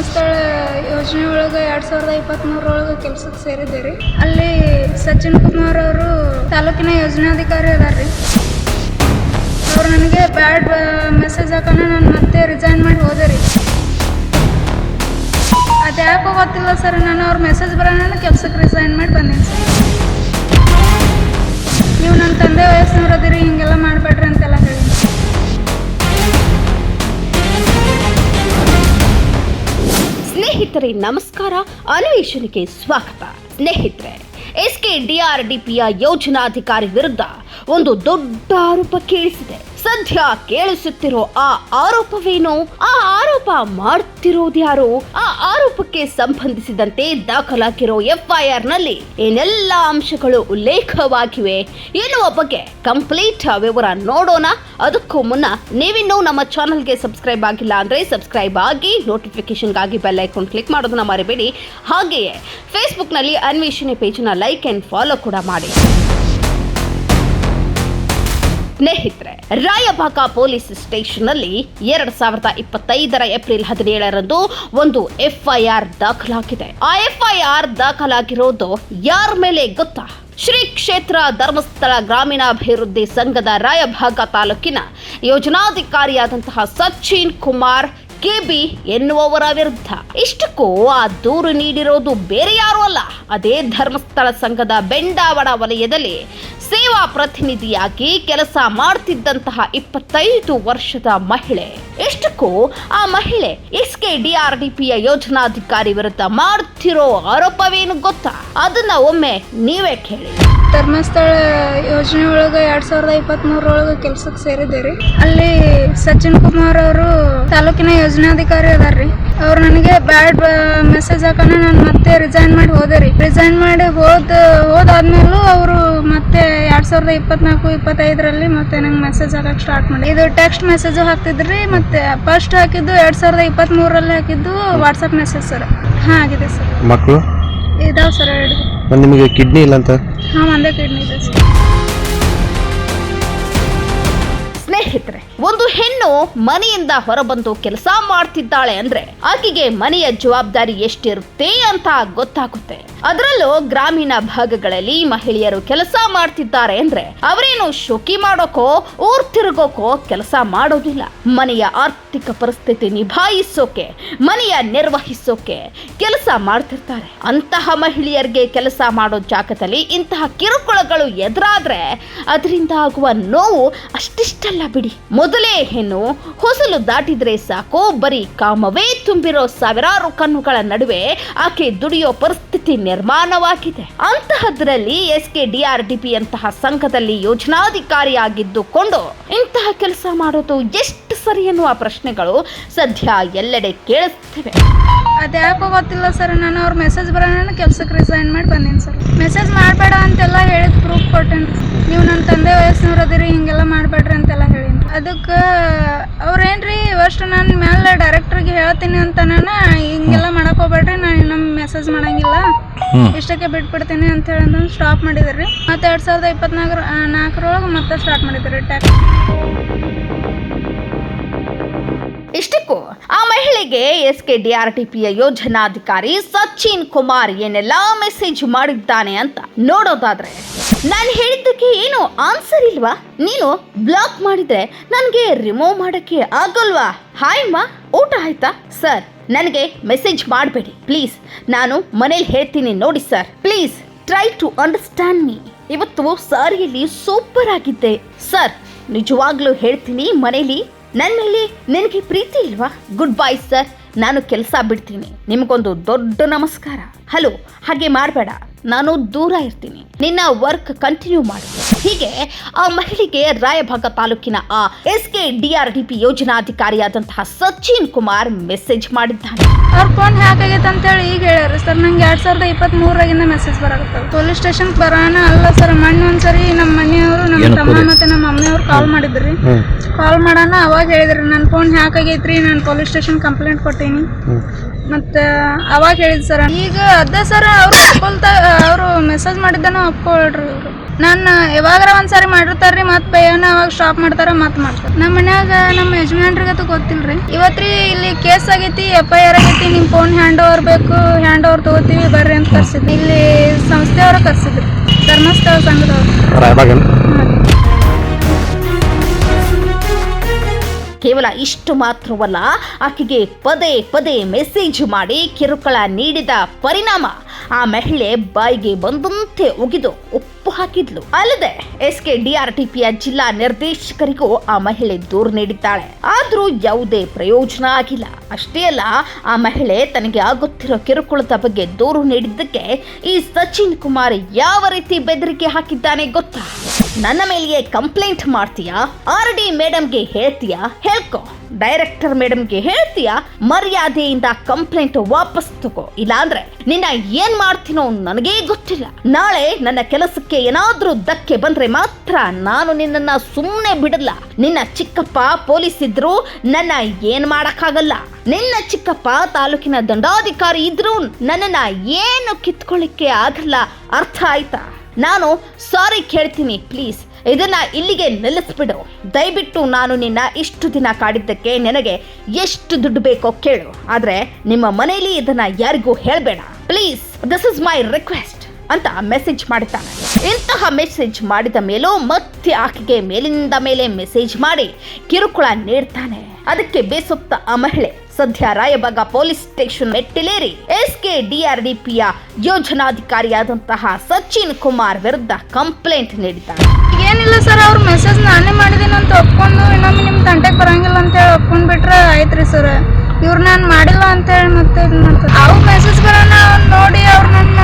ಧರ್ಮಸ್ಥಳ ಯೋಜನೆ ಒಳಗೆ ಎರಡು ಸಾವಿರದ ಇಪ್ಪತ್ತ್ಮೂರರೊಳಗೆ ಕೆಲ್ಸಕ್ಕೆ ಸೇರಿದ್ದೆ ರೀ. ಅಲ್ಲಿ ಸಚಿನ್ ಕುಮಾರ್ ಅವರು ತಾಲೂಕಿನ ಯೋಜನಾಧಿಕಾರಿ ಅದಾರ ರೀ. ಅವ್ರು ನನಗೆ ಬ್ಯಾಡ್ ಮೆಸೇಜ್ ಹಾಕೋಣ ನಾನು ಮತ್ತೆ ರಿಸೈನ್ ಮಾಡಿ ಹೋದೆ ರೀ. ಅದು ಯಾಕೋ ಗೊತ್ತಿಲ್ಲ ಸರ್, ನಾನು ಅವ್ರ ಮೆಸೇಜ್ ಬರೋಣ ಕೆಲ್ಸಕ್ಕೆ ರಿಸೈನ್ ಮಾಡಿ ಬಂದೀನಿ ಸರ್. ನೀವು ನನ್ನ ತಂದೆ ವಯಸ್ಸಿನವ್ರು ಅದಿರಿ, ಹಿಂಗೆಲ್ಲ ಮಾಡಬೇಡ್ರಿ ಅಂತೆಲ್ಲ ಹೇಳಿ ಸ್ನೇಹಿತರೆ ನಮಸ್ಕಾರ. ಅನ್ವೇಷಣೆಗೆ ಸ್ವಾಗತ. ಸ್ನೇಹಿತರೆ ಎಸ್ ಕೆ ಡಿಆರ್ಡಿಪಿಯ ಯೋಜನಾಧಿಕಾರಿ ವಿರುದ್ಧ ಒಂದು ದೊಡ್ಡ ಆರೋಪ ಕೇಳಿಸಿದೆ. ಸದ್ಯ ಕೇಳಿಸುತ್ತಿರೋ ಆ ಆರೋಪವೇನು? ಆ ಆರೋಪ ಮಾಡ್ತಿರೋದ್ಯಾರು ಆ ಆರೋಪಕ್ಕೆ ಸಂಬಂಧಿಸಿದಂತೆ ದಾಖಲಾಗಿರೋ ಎಫ್ಐಆರ್ನಲ್ಲಿ ಏನೆಲ್ಲ ಅಂಶಗಳು ಉಲ್ಲೇಖವಾಗಿವೆ? ಎನ್ನುವ ಬಗ್ಗೆ ಕಂಪ್ಲೀಟ್ ವಿವರ ನೋಡೋಣ. ಅದಕ್ಕೂ ಮುನ್ನ ನೀವಿನ್ನೂ ನಮ್ಮ ಚಾನಲ್ಗೆ ಸಬ್ಸ್ಕ್ರೈಬ್ ಆಗಿಲ್ಲ ಅಂದ್ರೆ ಸಬ್ಸ್ಕ್ರೈಬ್ ಆಗಿ ನೋಟಿಫಿಕೇಶನ್ಗಾಗಿ ಬೆಲ್ ಐಕಾನ್ ಕ್ಲಿಕ್ ಮಾಡೋದನ್ನ ಮರಿಬೇಡಿ. ಹಾಗೆಯೇ ಫೇಸ್ಬುಕ್ನಲ್ಲಿ ಅನ್ವೇಷಣೆ ಪೇಜ್ನ ಲೈಕ್ ಅಂಡ್ ಫಾಲೋ ಕೂಡ ಮಾಡಿ. ಸ್ನೇಹಿತರೆ, ರಾಯಭಾಗ ಪೊಲೀಸ್ ಸ್ಟೇಷನ್ನಲ್ಲಿ ಎರಡ್ ಸಾವಿರದ ಇಪ್ಪತ್ತೈದರ ಏಪ್ರಿಲ್ ಹದಿನೇಳರಂದು ಒಂದು ಎಫ್ಐಆರ್ ದಾಖಲಾಗಿದೆ. ಆ ಎಫ್ಐಆರ್ ದಾಖಲಾಗಿರೋದು ಯಾರ ಮೇಲೆ ಗೊತ್ತಾ? ಶ್ರೀ ಕ್ಷೇತ್ರ ಧರ್ಮಸ್ಥಳ ಗ್ರಾಮೀಣಾಭಿವೃದ್ಧಿ ಸಂಘದ ರಾಯಭಾಗ ತಾಲೂಕಿನ ಯೋಜನಾಧಿಕಾರಿಯಾದಂತಹ ಸಚಿನ್ ಕುಮಾರ್ ಕೆಬಿ ಎನ್ನುವವರ ವಿರುದ್ಧ. ಇಷ್ಟಕ್ಕೂ ಆ ದೂರು ನೀಡಿರೋದು ಬೇರೆ ಯಾರೂ ಅಲ್ಲ, ಅದೇ ಧರ್ಮಸ್ಥಳ ಸಂಘದ ಬೆಂಡಾವಣ ವಲಯದಲ್ಲಿ ಸೇವಾ ಪ್ರತಿನಿಧಿಯಾಗಿ ಕೆಲಸ ಮಾಡ್ತಿದ್ದಂತಹ ಇಪ್ಪತ್ತೈದು ವರ್ಷದ ಮಹಿಳೆ. ಇಷ್ಟಕ್ಕೂ ಆ ಮಹಿಳೆ ಎಸ್ಕೆ ಡಿಆರ್ಡಿಪಿಯ ಯೋಜನಾಧಿಕಾರಿ ವಿರುದ್ಧ ಮಾಡ್ತಿರೋ ಆರೋಪವೇನು ಗೊತ್ತಾ? ಅದನ್ನ ಒಮ್ಮೆ ನೀವೇ ಕೇಳಿ. ಧರ್ಮಸ್ಥಳ ಯೋಜನೆ ಒಳಗೆ ಎರಡ್ ಸಾವಿರದ ಇಪ್ಪತ್ತ್ಮೂರರೊಳಗೆ ಕೆಲ್ಸಕ್ಕೆ ಸೇರಿದ್ದೆ ರೀ ಅಲ್ಲಿ ಸಜ್ಜನ್ ಕುಮಾರ್ ಅವರು ತಾಲೂಕಿನ ಯೋಜನಾಧಿಕಾರಿ ಅದಾರ ರೀ ಅವ್ರು ನನಗೆ ಬ್ಯಾಡ್ ಮೆಸೇಜ್ ಹಾಕೋಣ ನಾನು ಮತ್ತೆ ರಿಸೈನ್ ಮಾಡಿ ಹೋದೆ ರೀ. ರಿಸೈನ್ ಮಾಡಿ ಹೋದ ಹೋದಾದ್ಮೇಲೂ ಅವರು ಮತ್ತೆ ಎರಡು ಸಾವಿರದ ಇಪ್ಪತ್ನಾಲ್ಕು ಇಪ್ಪತ್ತೈದರಲ್ಲಿ ಮತ್ತೆ ನಂಗೆ ಮೆಸೇಜ್ ಹಾಕಕ್ಕೆ ಸ್ಟಾರ್ಟ್ ಮಾಡಿ ಇದು ಟೆಕ್ಸ್ಟ್ ಮೆಸೇಜು ಹಾಕ್ತಿದ್ರಿ ಮತ್ತೆ ಫಸ್ಟ್ ಹಾಕಿದ್ದು ಎರಡು ಸಾವಿರದ ಇಪ್ಪತ್ತ್ಮೂರರಲ್ಲಿ ಹಾಕಿದ್ದು ವಾಟ್ಸಪ್ ಮೆಸೇಜ್ ಸರ್ ಹಾಂ ಆಗಿದೆ ಸರ್ ಮಕ್ಕಳು ಇದಾವೆ ಸರ್ ನಿಮಗೆ ಕಿಡ್ನಿ ಇಲ್ಲ ಅಂತ? ಹಾಂ ಒಂದೇ ಕಿಡ್ನಿ ಇದೆ ಸರ್ ಸ್ನೇಹಿತರೆ, ಒಂದು ಹೆಣ್ಣು ಮನೆಯಿಂದ ಹೊರಬಂದು ಕೆಲಸ ಮಾಡ್ತಿದ್ದಾಳೆ ಅಂದ್ರೆ ಆಕೆಗೆ ಮನೆಯ ಜವಾಬ್ದಾರಿ ಎಷ್ಟಿರುತ್ತೆ ಅಂತ ಗೊತ್ತಾಗುತ್ತೆ. ಅದರಲ್ಲೂ ಗ್ರಾಮೀಣ ಭಾಗಗಳಲ್ಲಿ ಮಹಿಳೆಯರು ಕೆಲಸ ಮಾಡ್ತಿದ್ದಾರೆ ಅಂದ್ರೆ ಅವರೇನು ಶೋಕಿ ಮಾಡೋಕೋ, ಊರ್ ತಿರುಗೋಕೋ ಕೆಲಸ ಮಾಡೋದಿಲ್ಲ. ಮನೆಯ ಆರ್ಥಿಕ ಪರಿಸ್ಥಿತಿ ನಿಭಾಯಿಸೋಕೆ, ಮನೆಯ ನಿರ್ವಹಿಸೋಕೆ ಕೆಲಸ ಮಾಡ್ತಿರ್ತಾರೆ. ಅಂತಹ ಮಹಿಳೆಯರಿಗೆ ಕೆಲಸ ಮಾಡೋ ಜಾಗದಲ್ಲಿ ಇಂತಹ ಕಿರುಕುಳಗಳು ಎದುರಾದ್ರೆ, ಅದರಿಂದ ಆಗುವ ನೋವು ಅಷ್ಟಿಷ್ಟಲ್ಲ. ಬಿಡಿ. ಮೊದಲೇ ಹೆಣ್ಣು ಹೊಸಲು ದಾಟಿದ್ರೆ ಸಾಕು, ಬರೀ ಕಾಮವೇ ತುಂಬಿರೋ ಸಾವಿರಾರು ಕಣ್ಣುಗಳ ನಡುವೆ ಆಕೆ ದುಡಿಯೋ ಪರಿಸ್ಥಿತಿ ನಿರ್ಮಾಣವಾಗಿದೆ. ಅಂತಹದ್ರಲ್ಲಿ ಎಸ್ ಕೆ ಡಿಆರ್ಡಿಪಿ ಅಂತಹ ಸಂಘದಲ್ಲಿ ಯೋಜನಾಧಿಕಾರಿಯಾಗಿದ್ದುಕೊಂಡು ಇಂತಹ ಕೆಲಸ ಮಾಡೋದು ಎಷ್ಟು ಸರಿ ಎನ್ನುವ ಪ್ರಶ್ನೆಗಳು ಸದ್ಯ ಎಲ್ಲೆಡೆ ಕೇಳಿಸ್ತಿವೆ. ಅದ್ಯಾಕೋ ಗೊತ್ತಿಲ್ಲ ಸರ್, ನಾನು ಅವ್ರ ಮೆಸೇಜ್ ಬರೋಣ ಕೆಲ್ಸಕ್ಕೆ ರಿಸೈನ್ ಮಾಡಿ ಬಂದೀನಿ ಸರ್. ಮೆಸೇಜ್ ಮಾಡಬೇಡ ಅಂತೆಲ್ಲ ಹೇಳಿದ ಪ್ರೂಫ್ ಕೊಟ್ಟೇನಿ ನೀವು ನನ್ನ ತಂದೆ ವಯಸ್ಸಿನವ್ರು ಅದಿರಿ ಹಿಂಗೆಲ್ಲ ಮಾಡಬೇಡ್ರಿ ಅಂತೆಲ್ಲ ಹೇಳೀನಿ. ಅದಕ್ಕೆ ಅವ್ರೇನ್ರಿ ಅಷ್ಟು ನಾನು ಮೇಲೆ ಡೈರೆಕ್ಟ್ರಿಗೆ ಹೇಳ್ತೀನಿ ಅಂತ ನಾನು ಹಿಂಗೆಲ್ಲ ಮಾಡಕ್ ಹೋಗ್ಬೇಡ್ರಿ ನಾನು ನಮ್ಮ ಮೆಸೇಜ್ ಮಾಡಂಗಿಲ್ಲ. ಇಷ್ಟಕ್ಕೆ ಬಿಟ್ಬಿಡ್ತೀನಿ ಅಂತ ಹೇಳಿ ಸ್ಟಾಪ್ ಮಾಡಿದ್ರಿ. ಮತ್ತೆ ಎರಡು ಸಾವಿರದ ಇಪ್ಪತ್ನಾಲ್ಕರ ನಾಲ್ಕರೊಳಗೆ ಮತ್ತೆ ಸ್ಟಾರ್ಟ್ ಮಾಡಿದ್ರಿ ಟ್ಯಾಕ್ಸ್ ಇಷ್ಟಕ್ಕೂ ಆ ಮಹಿಳೆಗೆ S K D R T ಪಿಯ ಯೋಜನಾಧಿಕಾರಿ ಸಚಿನ್ ಕುಮಾರ್ ಏನೆಲ್ಲ ಮೆಸೇಜ್ ಮಾಡಿದ್ದಾನೆ ಅಂತ ನೋಡೋದಾದ್ರೆ ನಾನು ಹೇಳಿದ್ದಕ್ಕೆ ಏನು ಆನ್ಸರ್ ಇಲ್ವಾ? ನೀನು ಬ್ಲಾಕ್ ಮಾಡಿದ್ರೆ ನನಗೆ ರಿಮೂವ್ ಮಾಡೋಕ್ಕೆ ಆಗಲ್ವಾ? ಹಾಯ್ ಮಾ, ಊಟ ಆಯ್ತಾ? ಸರ್ ನನಗೆ ಮೆಸೇಜ್ ಮಾಡಬೇಡಿ ಪ್ಲೀಸ್ ನಾನು ಮನೇಲಿ ಹೇಳ್ತೀನಿ ನೋಡಿ sir please try to understand me ಇವತ್ತು ಸಾರಿಯಲ್ಲಿ ಸೂಪರ್ ಆಗಿದ್ದೆ. ಸರ್ ನಿಜವಾಗ್ಲೂ ಹೇಳ್ತೀನಿ, ಮನೇಲಿ ನನ್ನ ಮೇಲೆ ನಿನಗೆ ಪ್ರೀತಿ ಇಲ್ವಾ? ಗುಡ್ ಬೈ ಸರ್ ನಾನು ಕೆಲಸ ಬಿಡ್ತೀನಿ. ನಿಮಗೊಂದು ದೊಡ್ಡ ನಮಸ್ಕಾರ. ಹಲೋ ಹಾಗೆ ಮಾಡಬೇಡ. ನಾನು ದೂರ ಇರ್ತೀನಿ. ನಿನ್ನ ವರ್ಕ್ ಕಂಟಿನ್ಯೂ ಮಾಡು. ಹೀಗೆ ಆ ಮಹಿಳೆಗೆ ರಾಯಭಾಗ ತಾಲೂಕಿನ ಆ S K D R D P ಯೋಜನಾಧಿಕಾರಿಯಾದಂತಹ Sachin Kumar message ಮಾಡಿದ್ದಾನೆ. ಅವ್ರ ಫೋನ್ ಹ್ಯಾಕ್ ಆಗೈತೆ ಅಂತೇಳಿ ಈಗ ಹೇಳ್ಯಾರ ಸರ್ ನಂಗೆ ಎರಡ್ ಸಾವಿರದ ಇಪ್ಪತ್ತ್ ಮೂರಾಗಿಂದ ಮೆಸೇಜ್ ಬರಾಕತ್ತಾವ ಪೊಲೀಸ್ ಸ್ಟೇಷನ್ ಬರೋಣ ಅಲ್ಲ ಸರ್. ಮೊನ್ನೆ ಒಂದ್ಸರಿ ನಮ್ಮ ಮನೆಯವರು ನಮ್ಮ ತಮ್ಮ ಮತ್ತೆ ನಮ್ಮ ಅಮ್ಮನವ್ರು ಕಾಲ್ ಮಾಡಿದ್ರಿ. ಕಾಲ್ ಮಾಡೋಣ ಅವಾಗ ಹೇಳಿದ್ರಿ ನನ್ನ ಫೋನ್ ಹ್ಯಾಕ್ ಆಗೈತ್ರಿ. ನಾನು ಪೊಲೀಸ್ ಸ್ಟೇಷನ್ ಕಂಪ್ಲೇಂಟ್ ಕೊಟ್ಟೀನಿ. ಮತ್ತೆ ಅವಾಗ ಹೇಳಿದ್ ಸರ್ ಈಗ ಅದ ಸರ್ ಅವ್ರು ಒಪ್ಕೊಳ್ತ, ಅವರು ಮೆಸೇಜ್ ಮಾಡಿದ್ದನೋ ಒಪ್ಕೊಳ್ರಿ ಇವರು. ನಾನು ಯಾವಾಗಾರ ಒಂದ್ಸಾರಿ ಮಾಡಿರ್ತಾರ್ರಿ ಮತ್ತೆ ಬೇಯನ ಅವಾಗ ಸ್ಟಾಪ್ ಮಾಡ್ತಾರ ಮತ್ತೆ ಮಾಡ್ತಾರೆ. ನಮ್ಮ ಮನ್ಯಾಗ ನಮ್ಮ ಯಜಮಾನ್ರಿಗತ್ತು ಗೊತ್ತಿಲ್ರಿ. ಇವತ್ರಿ ಇಲ್ಲಿ ಕೇಸ್ ಆಗೈತಿ ಎಫ್ ಐ ಆರ್ ಆಗೈತಿ ನಿಮ್ಮ ಫೋನ್ ಹ್ಯಾಂಡ್ ಓವರ್ ಬೇಕು ಹ್ಯಾಂಡ್ ಓವರ್ ತಗೋತೀವಿ, ಬರ್ರಿ ಅಂತ ಕರ್ಸಿದ್ವಿ. ಇಲ್ಲಿ ಸಂಸ್ಥೆಯವರು ಕರ್ಸಿದ್ರು. ಧರ್ಮಸ್ಥಳ ಸಂಘದವ್ರು. ಕೇವಲ ಇಷ್ಟು ಮಾತ್ರವಲ್ಲ, ಆಕೆಗೆ ಪದೇ ಪದೇ ಮೆಸೇಜ್ ಮಾಡಿ ಕಿರುಕುಳ ನೀಡಿದ ಪರಿಣಾಮ. ಆ ಮಹಿಳೆ ಬಾಯಿಗೆ ಬಂದಂತೆ ಉಗಿದು ಉಪ್ಪು ಹಾಕಿದ್ಲು. ಅಲ್ಲದೆ ಎಸ್ ಕೆ ಡಿಆರ್ಟಿಪಿಯ ಜಿಲ್ಲಾ ನಿರ್ದೇಶಕರಿಗೂ ಆ ಮಹಿಳೆ ದೂರು ನೀಡಿದ್ದಾಳೆ. ಆದರೂ ಯಾವುದೇ ಪ್ರಯೋಜನ ಆಗಿಲ್ಲ. ಅಷ್ಟೇ ಅಲ್ಲ, ಆ ಮಹಿಳೆ ತನಗೆ ಆಗುತ್ತಿರೋ ಕಿರುಕುಳದ ಬಗ್ಗೆ ದೂರು ನೀಡಿದ್ದಕ್ಕೆ ಈ ಸಚಿನ್ ಕುಮಾರ್ ಯಾವ ರೀತಿ ಬೆದರಿಕೆ ಹಾಕಿದ್ದಾನೆ ಗೊತ್ತಾ? ನನ್ನ ಮೇಲೆ ಕಂಪ್ಲೇಂಟ್ ಮಾಡ್ತೀಯಾ? ಆರ್ ಡಿ ಮೇಡಮ್ಗೆ ಹೇಳ್ತೀಯಾ? ಹೇಳ್ಕೊ. ಡೈರೆಕ್ಟರ್ ಮೇಡಮ್ಗೆ ಹೇಳ್ತೀಯಾ? ಮರ್ಯಾದೆಯಿಂದ ಕಂಪ್ಲೇಂಟ್ ವಾಪಸ್ ತಗೋ. ಇಲ್ಲಾಂದ್ರೆ ನಿನ್ನ ಏನ್ ಮಾಡ್ತೀನೋ ನನಗೇ ಗೊತ್ತಿಲ್ಲ. ನಾಳೆ ನನ್ನ ಕೆಲಸಕ್ಕೆ ಏನಾದ್ರೂ ಧಕ್ಕೆ ಬಂದ್ರೆ ಮಾತ್ರ ನಾನು ನಿನ್ನನ್ನ ಸುಮ್ಮನೆ ಬಿಡಲ್ಲ. ನಿನ್ನ ಚಿಕ್ಕಪ್ಪ ಪೊಲೀಸ್ ಇದ್ರು ನನ್ನ ಏನ್ ಮಾಡಕ್ಕಾಗಲ್ಲ. ನಿನ್ನ ಚಿಕ್ಕಪ್ಪ ತಾಲೂಕಿನ ದಂಡಾಧಿಕಾರಿ ಇದ್ರು ನನ್ನನ್ನ ಏನು ಕಿತ್ಕೊಳ್ಳಿಕ್ಕೆ ಆಗಲ್ಲ. ಅರ್ಥ ಆಯ್ತಾ? ನಾನು ಸಾರಿ ಕೇಳ್ತೀನಿ ಪ್ಲೀಸ್ ಇದನ್ನ ಇಲ್ಲಿಗೆ ನಿಲ್ಲಿಸ್ಬಿಡು. ದಯವಿಟ್ಟು ನಾನು ನಿನ್ನ ಇಷ್ಟು ದಿನ ಕಾಡಿದ್ದಕ್ಕೆ ನಿನಗೆ ಎಷ್ಟು ದುಡ್ಡು ಬೇಕೋ ಕೇಳು. ಆದರೆ ನಿಮ್ಮ ಮನೆಯಲ್ಲಿ ಇದನ್ನ ಯಾರಿಗೂ ಹೇಳಬೇಡ. Please this is my request ಅಂತ ಮೆಸೇಜ್ ಮಾಡಿದ್ದಾನೆ. ಇಂತಹ ಮೆಸೇಜ್ ಮಾಡಿದ ಮೇಲೂ ಮತ್ತೆ ಆಕೆಗೆ ಮೇಲಿನಿಂದ ಮೇಲೆ ಮೆಸೇಜ್ ಮಾಡಿ ಕಿರುಕುಳ ನೀಡ್ತಾನೆ. ಅದಕ್ಕೆ ಬೇಸೊತ್ತ ಆ ಮಹಿಳೆ ಸದ್ಯ ರಾಯಬಾಗ ಪೊಲೀಸ್ ಸ್ಟೇಷನ್ ಮೆಟ್ಟಿಲೇರಿ ಎಸ್ ಕೆ ಡಿಆರ್ಡಿಪಿಯ ಯೋಜನಾಧಿಕಾರಿಯಾದಂತಹ ಸಚಿನ್ ಕುಮಾರ್ ವಿರುದ್ಧ ಕಂಪ್ಲೇಂಟ್ ನೀಡಿದ್ದಾರೆ ಏನಿಲ್ಲ ಸರ್, ಅವ್ರ ಮೆಸೇಜ್ ನಾನೇ ಮಾಡಿದ್ದೀನಿ ಅಂತ ಒಪ್ಕೊಂಡು ಇನ್ನೊಮ್ಮೆ ನಿಮ್ಮ ತಂಟೆಗೆ ಬರಂಗಿಲ್ಲ ಅಂತ ಹೇಳಿ ಒಪ್ಕೊಂಡ್ ಬಿಟ್ರೆ ಆಯ್ತ್ರಿ ಸರ್. ಇವ್ರು ನಾನು ಮಾಡಿಲ್ಲ ಅಂತ ಹೇಳಿ ಮತ್ತೆ ಇದು ಮಾಡ್ತಾರೆ ಅವ್ರ ಮೆಸೇಜ್ಗಳನ್ನ ನೋಡಿ ಅವ್ರು ನನ್ನ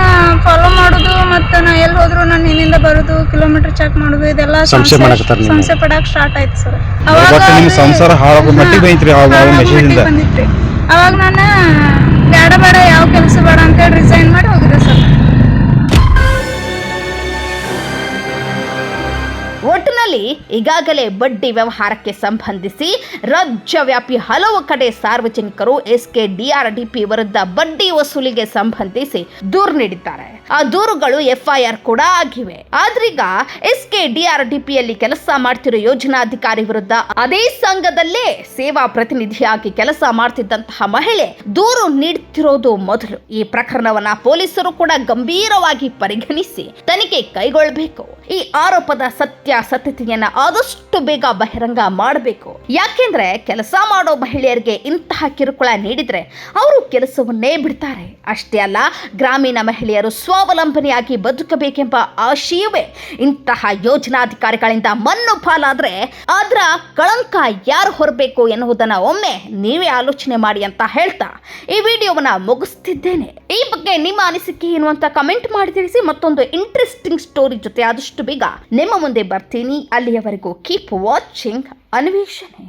ಫಾಲೋ ಮಾಡೋದು ಮತ್ತೆ ನಾ ಎಲ್ಲಿ ಹೋದ್ರು ನಾನು ಹಿಂದಿಂದ ಬರೋದು ಕಿಲೋಮೀಟರ್ ಚೆಕ್ ಮಾಡೋದು ಇದೆಲ್ಲ ಸಂಶಯ ಮಾಡಕತ್ತಾರ ನಿಮ್ಗೆ? ಸಂಶಯ ಪಡಕ್ ಸ್ಟಾರ್ಟ್ ಆಯ್ತು ಸರ್ ಒಟ್ಟು ನಿಮ್ಮ ಸಂಸಾರ ಹಾಳಾಗೋ ಮಟ್ಟಿಗೆ ಬೈತ್ರಿ ಅವಾಗ ಅವ್ರ message ಇಂದ. ಬಂದಿತ್ರಿ ಅವಾಗ ನಾನು ಬೇಡ ಬೇಡ ಯಾವ ಕೆಲಸ ಬೇಡ ಅಂತೇಳಿ ರಿಸೈನ್ ಮಾಡಿ ಹೋಗಿದ್ದೆ ಸರ್ ಒಟ್ಟಿನಲ್ಲಿ ಈಗಾಗಲೇ ಬಡ್ಡಿ ವ್ಯವಹಾರಕ್ಕೆ ಸಂಬಂಧಿಸಿ ರಾಜ್ಯವ್ಯಾಪಿ ಹಲವು ಕಡೆ ಸಾರ್ವಜನಿಕರು ಎಸ್ಕೆ ಡಿಆರ್ಡಿಪಿ ವಿರುದ್ಧ ಬಡ್ಡಿ ವಸೂಲಿಗೆ ಸಂಬಂಧಿಸಿ ದೂರು ನೀಡಿದ್ದಾರೆ. ಆ ದೂರುಗಳು ಎಫ್ಐಆರ್ ಕೂಡ ಆಗಿವೆ. ಆದ್ರೀಗ ಎಸ್ಕೆ ಡಿಆರ್ಡಿಪಿಯಲ್ಲಿ ಕೆಲಸ ಮಾಡ್ತಿರೋ ಯೋಜನಾಧಿಕಾರಿ ವಿರುದ್ಧ ಅದೇ ಸಂಘದಲ್ಲೇ ಸೇವಾ ಪ್ರತಿನಿಧಿಯಾಗಿ ಕೆಲಸ ಮಾಡ್ತಿದ್ದಂತಹ ಮಹಿಳೆ ದೂರು ನೀಡುತ್ತಿರೋದು ಮೊದಲು. ಈ ಪ್ರಕರಣವನ್ನ ಪೊಲೀಸರು ಕೂಡ ಗಂಭೀರವಾಗಿ ಪರಿಗಣಿಸಿ ತನಿಖೆ ಕೈಗೊಳ್ಳಬೇಕು. ಈ ಆರೋಪದ ಸತ್ಯಾಸತ್ಯತೆಯನ್ನ ಆದಷ್ಟು ಬೇಗ ಬಹಿರಂಗ ಮಾಡಬೇಕು. ಯಾಕೆಂದ್ರೆ ಕೆಲಸ ಮಾಡೋ ಮಹಿಳೆಯರಿಗೆ ಇಂತಹ ಕಿರುಕುಳ ನೀಡಿದ್ರೆ ಅವರು ಕೆಲಸವನ್ನೇ ಬಿಡ್ತಾರೆ. ಅಷ್ಟೇ ಅಲ್ಲ, ಗ್ರಾಮೀಣ ಮಹಿಳೆಯರು ಸ್ವಾವಲಂಬನೆಯಾಗಿ ಬದುಕಬೇಕೆಂಬ ಆಶಯವೇ ಇಂತಹ ಯೋಜನಾಧಿಕಾರಿಗಳಿಂದ ಮಣ್ಣು ಪಾಲಾದ್ರೆ ಅದರ ಕಳಂಕ ಯಾರು ಹೊರಬೇಕು ಎನ್ನುವುದನ್ನ ಒಮ್ಮೆ ನೀವೇ ಆಲೋಚನೆ ಮಾಡಿ ಅಂತ ಹೇಳ್ತಾ ಈ ವಿಡಿಯೋವನ್ನ ಮುಗಿಸ್ತಿದ್ದೇನೆ. ಈ ಬಗ್ಗೆ ನಿಮ್ಮ ಅನಿಸಿಕೆ ಏನು ಅಂತ ಕಮೆಂಟ್ ಮಾಡಿ ತಿಳಿಸಿ ಮತ್ತೊಂದು ಇಂಟ್ರೆಸ್ಟಿಂಗ್ ಸ್ಟೋರಿ ಜೊತೆ ಆದಷ್ಟು ಬೇಗ ನಿಮ್ಮ ಮುಂದೆ ಬರ್ತೀನಿ. ಅಲ್ಲಿಯವರೆಗೂ ಕೀಪ್ ವಾಚಿಂಗ್ ಅನ್ವೇಷಣೆ.